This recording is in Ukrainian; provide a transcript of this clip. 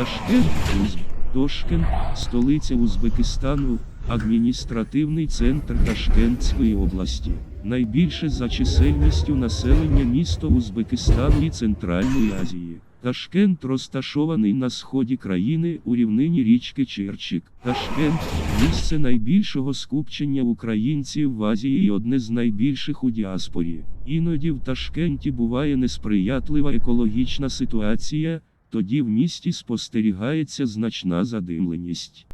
Ташкент, Тошкент, столиця Узбекистану, адміністративний центр Ташкентської області. Найбільше за чисельністю населення місто Узбекистану і Центральної Азії. Ташкент розташований на сході країни у рівнині річки Черчик. Ташкент місце найбільшого скупчення українців в Азії і одне з найбільших у діаспорі. Іноді в Ташкенті буває несприятлива екологічна ситуація, тоді в місті спостерігається значна задимленість.